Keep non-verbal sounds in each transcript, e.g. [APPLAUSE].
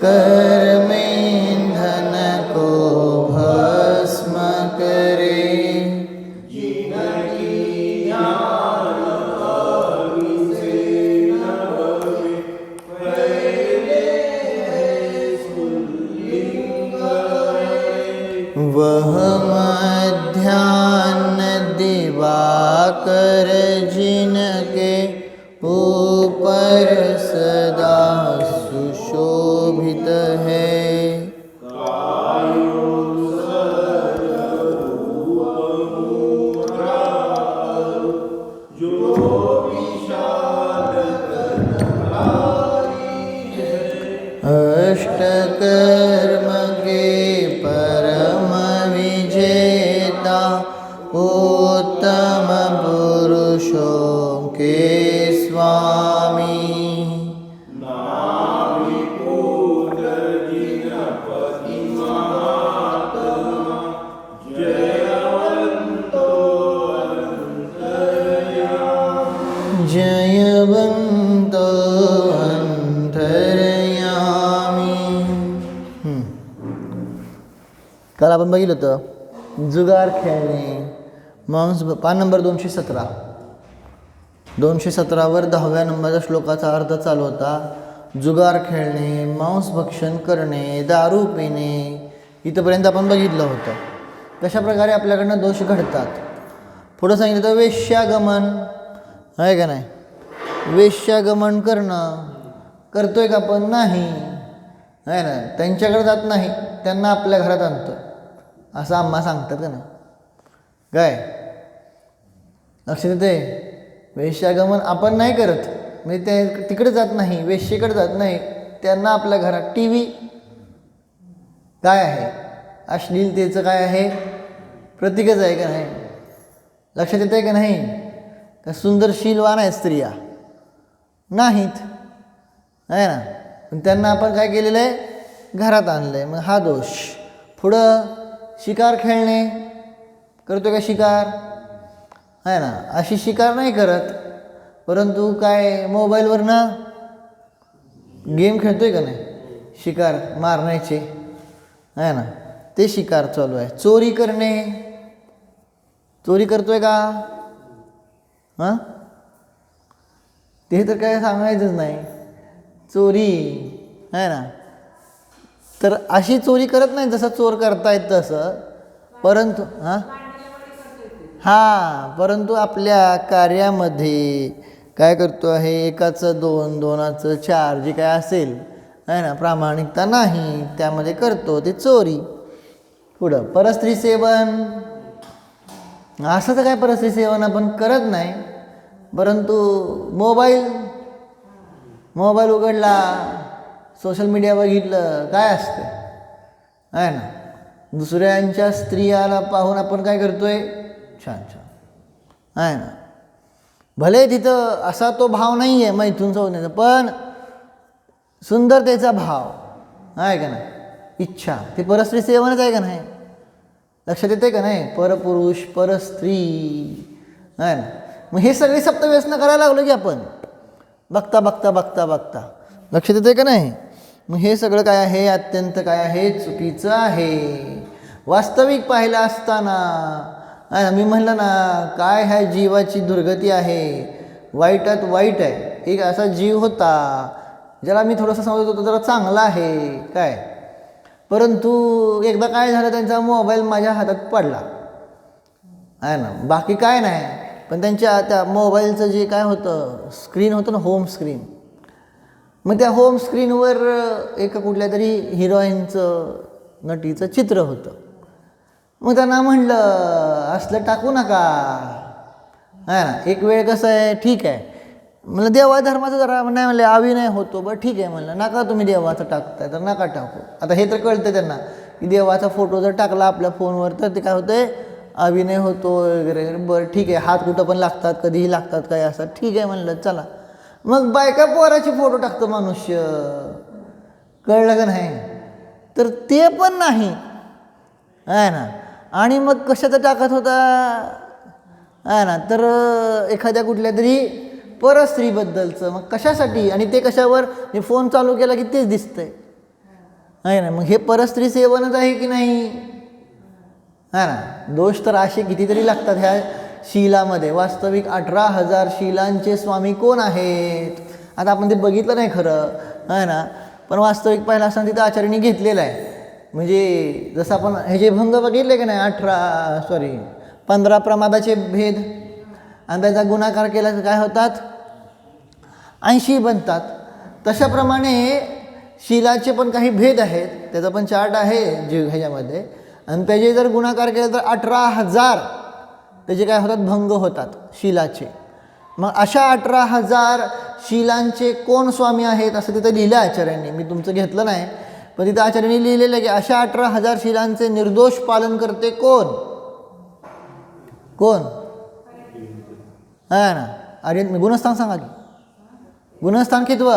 कर होतं. जुगार खेळणे. मांस पान नंबर दोनशे सतरा. दोनशे सतरावर दहाव्या नंबरच्या श्लोकाचा अर्थ चालू होता. जुगार खेळणे मांस भक्षण करणे दारू पिणे इथंपर्यंत आपण बघितलं होतं. कशा प्रकारे आपल्याकडनं दोष घडतात? पुढं सांगितलं तर वेश्यागमन. आहे का नाही? वेश्यागमन करणं. करतोय का आपण? नाही. आहे ना? त्यांच्याकडे जात नाही. त्यांना आपल्या घरात आणतो असं आम्हा सांगतात का ना? काय? लक्ष देते वेश्यागमन आपण नाही करत. म्हणजे ते तिकडे जात नाही वेश्येकडे जात नाही. त्यांना आपल्या घरात टी व्ही काय आहे? अश्लीलतेचं काय आहे? प्रतीकच आहे का नाही? लक्षात येतं आहे का नाही? का सुंदरशीलवान आहेत स्त्रिया नाहीत. आहे ना? पण त्यांना आपण काय केलेलं आहे? घरात आणलं आहे मग हा दोष. पुढं शिकार खेळणे? करतो का शिकार? आहे ना अशी शिकार नाही करत. परंतु काय मोबाईलवर ना गेम खेळतोय का नाही? शिकार मारण्याचे. आहे ना ते शिकार चालू आहे. चोरी करणे. चोरी करतोय का? हां? ते तर काय सांगायचंच नाही. चोरी. आहे ना तर अशी चोरी करत नाही जसं चोर करतायत तसं. परंतु हां? हां परंतु आपल्या कार्यामध्ये काय करतो आहे? एकाचं दोन दोनाचं चार जे काय असेल आहे ना? प्रामाणिकता नाही त्यामध्ये करतो ते चोरी. पुढं परस्त्री सेवन. असं तर काय परस्त्री सेवन आपण करत नाही. परंतु मोबाईल मोबाईल उघडला. सोशल मीडिया बघितलं काय असतं? आहे ना? दुसऱ्यांच्या स्त्रियाला पाहून आपण काय करतो आहे छान छान. आहे ना? भले तिथं असा तो भाव नाही आहे मैथून सोडण्याचा पण सुंदरतेचा भाव आहे का नाही? इच्छा ते परस्त्री सेवनच आहे का नाही? लक्षात येते का नाही? परपुरुष परस्त्री आहे ना? मग हे सगळे सप्तव्यसनं करायला लागलो की आपण. बघता बघता बघता बघता. लक्षात येते का नाही? मग हे सगळं काय आहे? अत्यंत काय आहे? चुकीचं आहे. वास्तविक पाहिलं असताना आहे ना, मी म्हणलं ना काय ह्या जीवाची दुर्गती आहे? वाईटात वाईट आहे. एक असा जीव होता ज्याला मी थोडंसं समजत होतो जरा चांगला आहे. काय? परंतु एकदा काय झालं त्यांचा मोबाईल माझ्या हातात पडला. आहे ना? बाकी काय नाही. पण त्यांच्या त्या मोबाईलचं जे काय होतं स्क्रीन होतं ना होम स्क्रीन. मग त्या होम स्क्रीनवर एका कुठल्या तरी हिरोईनचं नटीचं चित्र होतं. मग त्यांना म्हणलं असलं टाकू नका. आहे ना एक वेळ कसं आहे ठीक आहे. म्हणलं देवा धर्माचं जरा नाही म्हणलं अभिनय होतो बरं ठीक आहे. म्हणलं नका तुम्ही देवाचं टाकताय तर नका टाकू. आता हे तर कळतं त्यांना की देवाचा फोटो जर टाकला आपल्या फोनवर तर ते काय होतंय? अभिनय होतो वगैरे बरं ठीक आहे हात कुठं पण लागतात कधीही लागतात काय असं ठीक आहे म्हणलं चला. मग बायका पोराचे फोटो टाकतो मनुष्य. कळलं का नाही? तर ते पण नाही. आहे ना? आणि मग कशाचं टाकत होता? आहे ना? तर एखाद्या कुठल्या तरी परस्त्रीबद्दलचं. मग कशासाठी? आणि ते कशावर? मी फोन चालू केला की तेच दिसतंय. आहे ना? मग हे परस्त्री सेवनच आहे की नाही? हां ना? दोष तर असे कितीतरी लागतात ह्या शिलामध्ये. वास्तविक अठरा हजार शिलांचे स्वामी कोण आहेत? आता आपण ते बघितलं नाही खरं आहे ना? पण वास्तविक पाहिलं असताना तिथं आचार्यांनी घेतलेलं आहे. म्हणजे जसं आपण हे जे भंग बघितले की नाही अठरा सॉरी पंधरा प्रमादाचे भेद आणि त्याचा गुणाकार केला तर काय होतात? ऐंशी बनतात. तशाप्रमाणे शिलाचे पण काही भेद आहेत. त्याचा पण चार्ट आहे जीव ह्याच्यामध्ये. आणि त्याचे जर गुणाकार केला तर अठरा हजार त्याचे काय होतात भंग होतात शिलाचे. मग अशा अठरा हजार शिलांचे कोण स्वामी आहेत असं तिथं लिहिलं आहे आचार्यांनी. मी तुमचं घेतलं नाही पण तिथं आचार्यांनी लिहिलेलं आहे की अशा अठरा हजार शिलांचे निर्दोष पालन करते कोण? कोण? हा ना. अरे गुणस्थान सांगा की गुणस्थान कितव?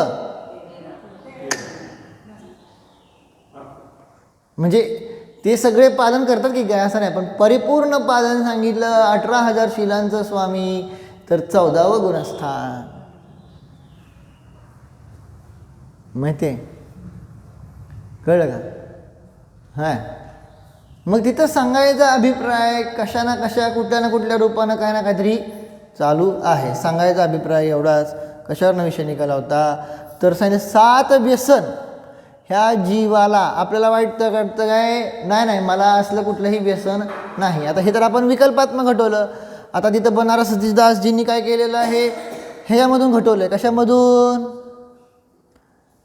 म्हणजे ते सगळे पालन करतात की काय? असं नाही. पण परिपूर्ण पालन सांगितलं अठरा हजार शिलांचं स्वामी तर चौदावं गुणस्थान. माहिती आहे कळलं का? हां मग तिथं सांगायचा अभिप्राय कशा ना कशा कुठल्या ना कुठल्या रूपानं काय ना काहीतरी चालू आहे. सांगायचा अभिप्राय एवढाच. कशावर विषय निघाला होता? तर सांगितलं सात व्यसन. ह्या जीवाला आपल्याला वाटतं कळतं काय? नाही नाही मला असलं कुठलंही व्यसन नाही. आता हे तर आपण विकल्पात्मक घटवलं. आता तिथं बनारस दासजींनी काय केलेलं आहे? ह्याच्यामधून घटवलं आहे कशामधून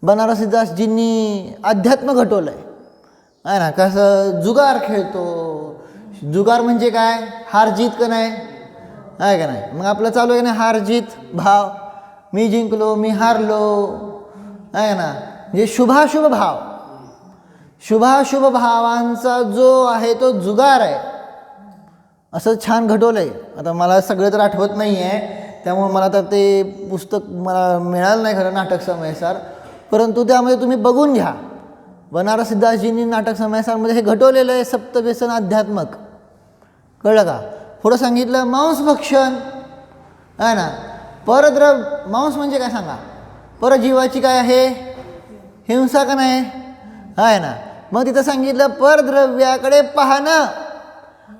बनारसीदासजींनी अध्यात्म घटवलं आहे आहे ना कसं? जुगार खेळतो. जुगार म्हणजे काय? हार जीत का नाही? आहे का नाही? मग आपलं चालू आहे ना हार जीत भाव. मी जिंकलो मी हारलो. आहे ना? म्हणजे शुभाशुभ भाव. शुभाशुभ भावांचा जो आहे तो जुगार आहे. असं छान घडवलं आहे आता मला सगळं तर आठवत नाही आहे त्यामुळे मला तर ते पुस्तक मला मिळालं नाही खरं नाटक समयसार. परंतु त्यामध्ये तुम्ही बघून घ्या. बनारस सिद्धार्थजींनी नाटक समयसारमध्ये हे घटवलेलं आहे सप्तव्यसन अध्यात्मक. कळलं का? पुढं सांगितलं मांस भक्षण. आहे ना? परद्रव मांस म्हणजे काय सांगा? परजीवाची काय आहे? हिंसा का नाही. आहे ना? मग तिथं सांगितलं परद्रव्याकडे पाहणं.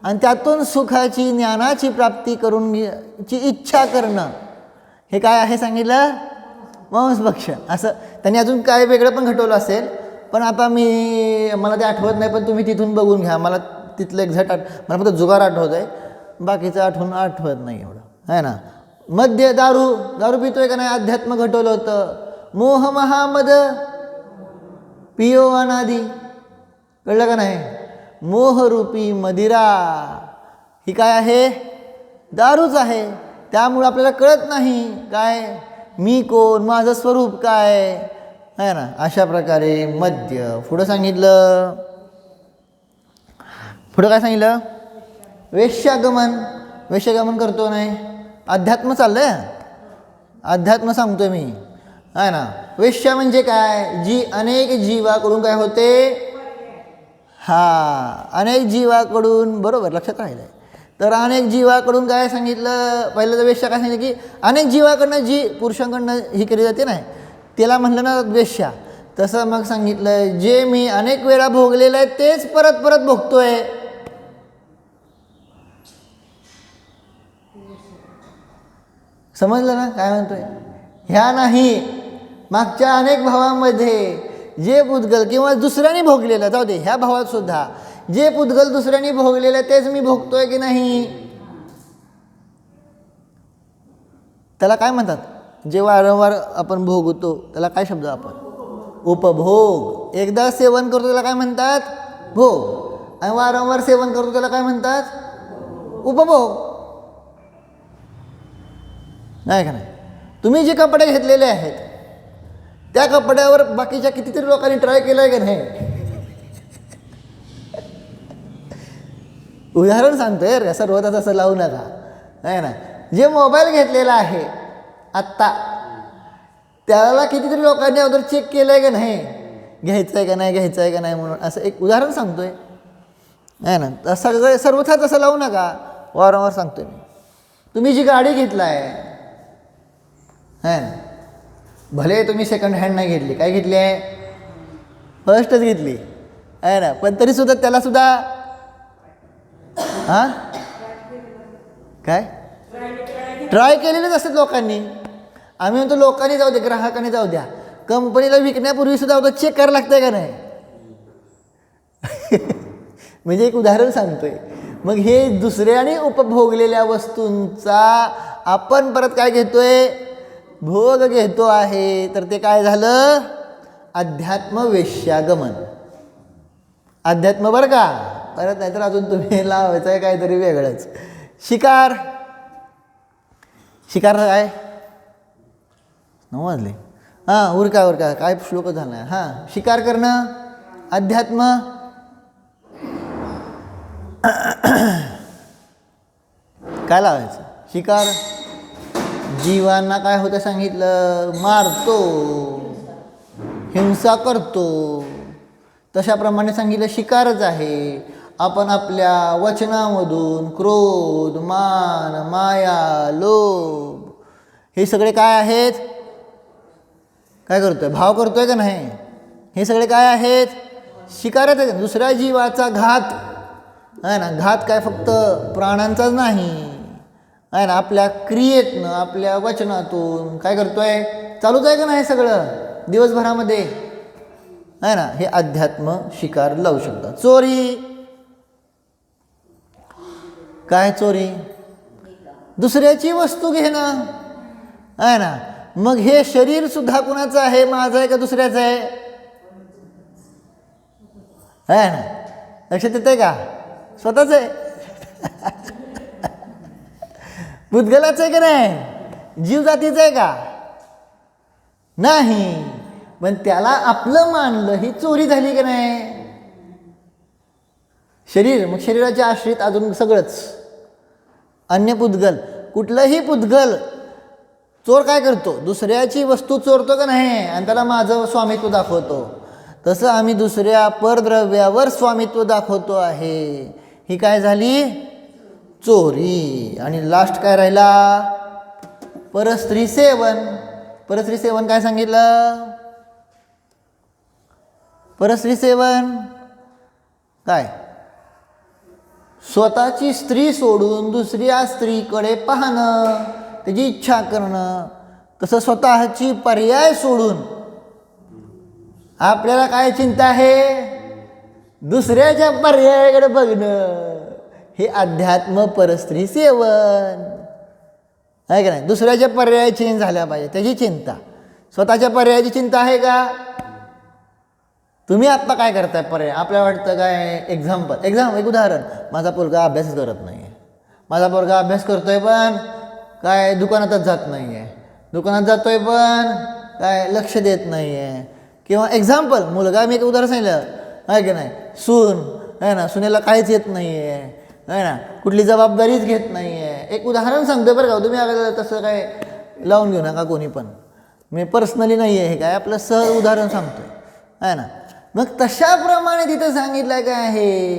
आणि त्यातून सुखाची ज्ञानाची प्राप्ती करून ची इच्छा करणं. हे काय आहे सांगितलं? मांसभक्षण असं त्यांनी अजून काय वेगळं पण घटवलं असेल. पण आता मी मला ते आठवत नाही पण तुम्ही तिथून बघून घ्या. मला तिथलं एक्झॅक्ट आठ मला फक्त जुगार आठवत आहे बाकीचं आठवण आठवत नाही एवढं. आहे ना? मद्य दारू दारू पितोय का नाही? अध्यात्म घटवलं होतं. मोह महामद पियो अनादी कळलं का नाही? मोहरूपी मदिरा. ही काय आहे? दारूच आहे. त्यामुळे आपल्याला कळत नाही. काय? मी कोण? माझं स्वरूप काय? आहे ना? अशा प्रकारे मद्य पुढं सांगितलं. पुढं काय सांगितलं? वेश्यागमन. वेश्यागमन करतो नाही. अध्यात्म चाललं आहे अध्यात्म सांगतोय मी. आहे ना? वेश्या म्हणजे काय? जी अनेक जीवाकडून काय होते? हा अनेक जीवाकडून बरोबर लक्षात राहिलं तर अनेक जीवाकडून काय सांगितलं? पहिलं तर वेश्या काय सांगितलं की अनेक जीवाकडनं जी पुरुषांकडनं ही केली जाते नाही त्याला म्हणलं ना वेश्या. तसं मग सांगितलं जे मी अनेक वेळा भोगलेलं आहे तेच परत परत भोगतोय. समजलं ना? काय म्हणतोय? ह्या नाही. मागच्या अनेक भावामध्ये जे पुद्गल किंवा दुसऱ्याने भोगलेलं जाऊ दे ह्या भावात सुद्धा जे पुद्गल दुसऱ्याने भोगलेलं तेच मी भोगतोय की नाही? त्याला काय म्हणतात? जे वारंवार आपण भोगतो त्याला काय शब्द आपण? उपभोग. एकदा सेवन करतो त्याला काय म्हणतात? भोग. आणि वारंवार सेवन करतो त्याला काय म्हणतात? उपभोग. नाही का नाही? तुम्ही जे कपडे घेतलेले आहेत त्या कपड्यावर बाकीच्या कितीतरी लोकांनी ट्राय केलं आहे का नाही? उदाहरण सांगतोय रे सर्व तसं लावू नका. आहे ना? जे मोबाईल घेतलेला आहे आत्ता त्याला कितीतरी लोकांनी अगोदर चेक केलं आहे का नाही? घ्यायचं आहे का नाही घ्यायचं आहे का नाही म्हणून असं एक उदाहरण सांगतोय. आहे ना? तर सगळे सर्वथा तसं लावू नका वारंवार सांगतोय मी. तुम्ही जी गाडी घेतला आहे ना? भले तुम्ही सेकंड हँड नाही घेतली. काय घेतली आहे? फर्स्टच घेतली. आहे ना? पण तरीसुद्धा त्यालासुद्धा हां? काय? ट्राय केलेलेच असतात लोकांनी. आम्ही म्हणतो लोकांनी जाऊ द्या ग्राहकांनी जाऊ द्या. कंपनीला विकण्यापूर्वी सुद्धा अगोदर चेक करायला लागतंय का नाही? [LAUGHS] म्हणजे एक उदाहरण सांगतोय. मग हे दुसऱ्याने उपभोगलेल्या वस्तूंचा आपण परत काय घेतोय? भोग घेतो आहे. तर ते काय झालं? अध्यात्म वेश्यागमन अध्यात्म बरं का? परत नाहीतर अजून तुम्ही [LAUGHS] लावायचं आहे काहीतरी वेगळंच. शिकार. शिकार काय? नऊ वाजले. हां उरका उरका. काय श्लोक झाला आहे हां शिकार करणं. अध्यात्म. [CLEARS THROAT] काय लावायचं? शिकार. जीवांना काय होतं सांगितलं? मारतो. हिंसा करतो. तशाप्रमाणे सांगितलं शिकारच आहे. आपण आपल्या वचनामधून क्रोध मान माया लोभ हे सगळे काय आहेत? काय करतोय? भाव करतोय का नाही? हे सगळे काय आहेत? शिकारच आहेत. दुसऱ्या जीवाचा घात. आहे ना? घात काय फक्त प्राणांचाच नाही. आहे ना आपल्या क्रियेतनं आपल्या वचनातून काय करतोय? चालूच आहे का नाही सगळं? दिवसभरामध्ये? आहे ना हे अध्यात्म शिकार लावू शकतात. चोरी! काय चोरी? दुसऱ्याची वस्तू घेणं. आहे ना मग हे शरीर सुद्धा कुणाचं आहे? माझं आहे का दुसऱ्याचं आहे? आहे ना लक्षात येतंय का? स्वतःच आहे. [LAUGHS] भूतगलाचं आहे का नाही? जीव जातीचं आहे का? नाही. पण त्याला आपलं मानलं ही चोरी झाली का नाही? शरीर मग शरीराच्या आश्रित अजून सगळंच. अन्य पुद्गल कुठलंही पुद्गल चोर काय करतो? दुसऱ्याची वस्तू चोरतो का नाही? आणि त्याला माझं स्वामित्व दाखवतो. तसं आम्ही दुसऱ्या परद्रव्यावर स्वामित्व दाखवतो आहे. ही काय झाली? चोरी. आणि लास्ट काय राहिला? परस्त्री सेवन. परस्त्री सेवन काय सांगितलं? परस्त्री सेवन. काय? स्वतःची स्त्री सोडून दुसऱ्या स्त्रीकडे पाहणं त्याची इच्छा करणं तसं स्वतःची पर्याय सोडून. आपल्याला काय चिंता आहे? दुसऱ्याच्या पर्यायाकडे बघणं. हे अध्यात्म परस्त्री सेवन. आहे का नाही? दुसऱ्याच्या पर्याय चेंज झाल्या पाहिजे त्याची चिंता. स्वतःच्या पर्यायाची चिंता आहे का? तुम्ही आत्ता काय करताय पर्याय? आपल्याला वाटतं काय? एक्झाम्पल एक्झाम एक उदाहरण. माझा पोरगा अभ्यास करत नाही आहे माझा पोरगा अभ्यास करतोय पण काय दुकानातच जात नाही आहे दुकानात जातोय पण काय लक्ष देत नाही आहे किंवा एक्झाम्पल मुलगा मी एक उदाहरण सांगितलं. आहे की नाही? सून आहे ना? सुनेला काहीच येत नाही आहे आहे ना? कुठली जबाबदारीच घेत नाही आहे एक उदाहरण सांगतो बरं का तुम्ही अगं तसं काय लावून घेऊ नका कोणी पण. मी पर्सनली नाही आहे हे काय आपलं सहज उदाहरण सांगतो आहे ना? मग तशाप्रमाणे तिथं सांगितलं काय आहे?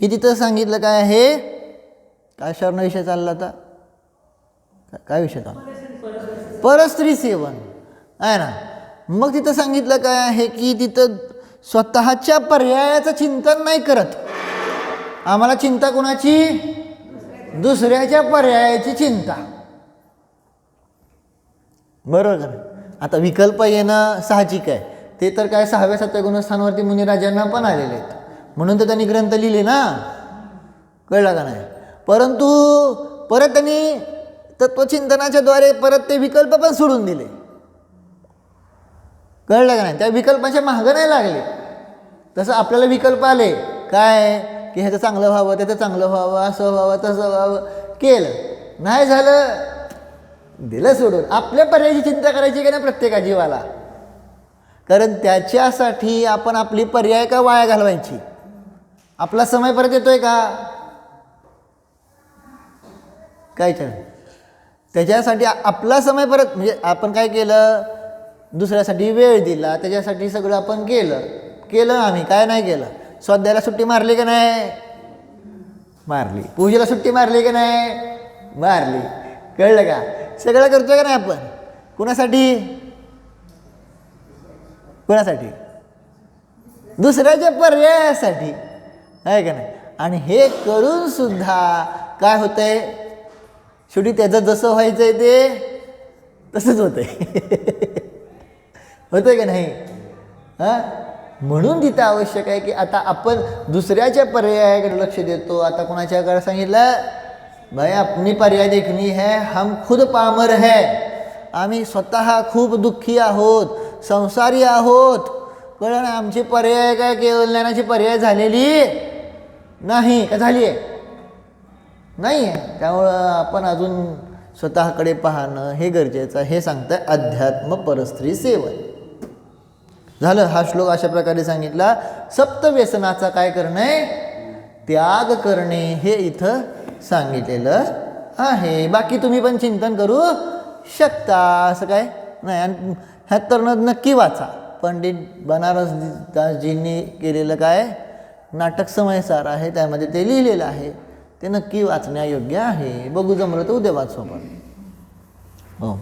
की तिथं सांगितलं काय आहे? काय शरण विषय चालला आता काय विषय चालला? परस्त्री सेवन. आहे ना? मग तिथं सांगितलं काय आहे की तिथं स्वतःच्या पर्यायाचं चिंतन नाही करत. आम्हाला चिंता कोणाची? दुसऱ्याच्या पर्यायाची चिंता. बरोबर आता विकल्प येणं साहजिक आहे. ते तर काय सहाव्या सातव्या गुणस्थानावरती मुनिराजांना पण आलेले आहेत. म्हणून तर त्यांनी ग्रंथ लिहिले ना? कळलं का नाही? परंतु परत त्यांनी तत्वचिंतनाच्या द्वारे परत ते विकल्प पण सोडून दिले. कळलं का नाही? त्या विकल्पाच्या मागं नाही लागले. तसं आपल्याला विकल्प आले. काय? की ह्याचं चांगलं व्हावं त्याचं चांगलं व्हावं असं व्हावं तसं व्हावं. केलं. नाही झालं दिलं सोडून. आपल्या पर्यायाची चिंता करायची का नाही प्रत्येका जीवाला? कारण त्याच्यासाठी आपण आपली पर्याय का वाया घालवायची? आपला समय परत येतोय का? काय चल त्याच्यासाठी आपला समय परत म्हणजे आपण काय केलं? दुसऱ्यासाठी वेळ दिला त्याच्यासाठी सगळं आपण केलं. केलं आम्ही काय नाही केलं. स्वाध्याला सुट्टी मारली का नाही? मारली. पूजेला सुट्टी मारली का नाही? मारली. कळलं का? सगळं करतोय का नाही आपण? कुणासाठी? कुणासाठी? दुसऱ्याच्या पर्यायासाठी. आहे का नाही? आणि हे करून सुद्धा काय होतंय? शेवटी त्याचं जसं व्हायचंय ते तसंच होतंय. [LAUGHS] होतंय का नाही? हां? म्हणून तिथं आवश्यक आहे की आता आपण दुसऱ्याच्या पर्यायाकडे लक्ष देतो. आता कोणाच्याकडे सांगितलं? भाई आपली पर्याय देखणी है हम खुद पामर है. आम्ही स्वतः खूप दुःखी आहोत संसारी आहोत. कळलं आमचे आमची पर्याय काय? केवळ ज्ञानाची पर्याय झालेली नाही. का झाली आहे नाही आहे त्यामुळं आपण अजून स्वतःकडे पाहणं हे गरजेचं आहे. हे सांगतं अध्यात्म परस्त्री सेवन झालं. हा श्लोक अशा प्रकारे सांगितला सप्तव्यसनाचा काय करणे? त्याग करणे हे इथं सांगितलेलं आहे. बाकी तुम्ही पण चिंतन करू शकता. असं काय? नाही आणि ह्यात तर नक्की वाचा. पंडित बनारस दासजींनी केलेलं काय? नाटक समयसार आहे त्यामध्ये ते लिहिलेलं आहे. ते नक्की वाचण्यायोग्य आहे. बघू जमलं तर उद्या वाचू आपण. हो.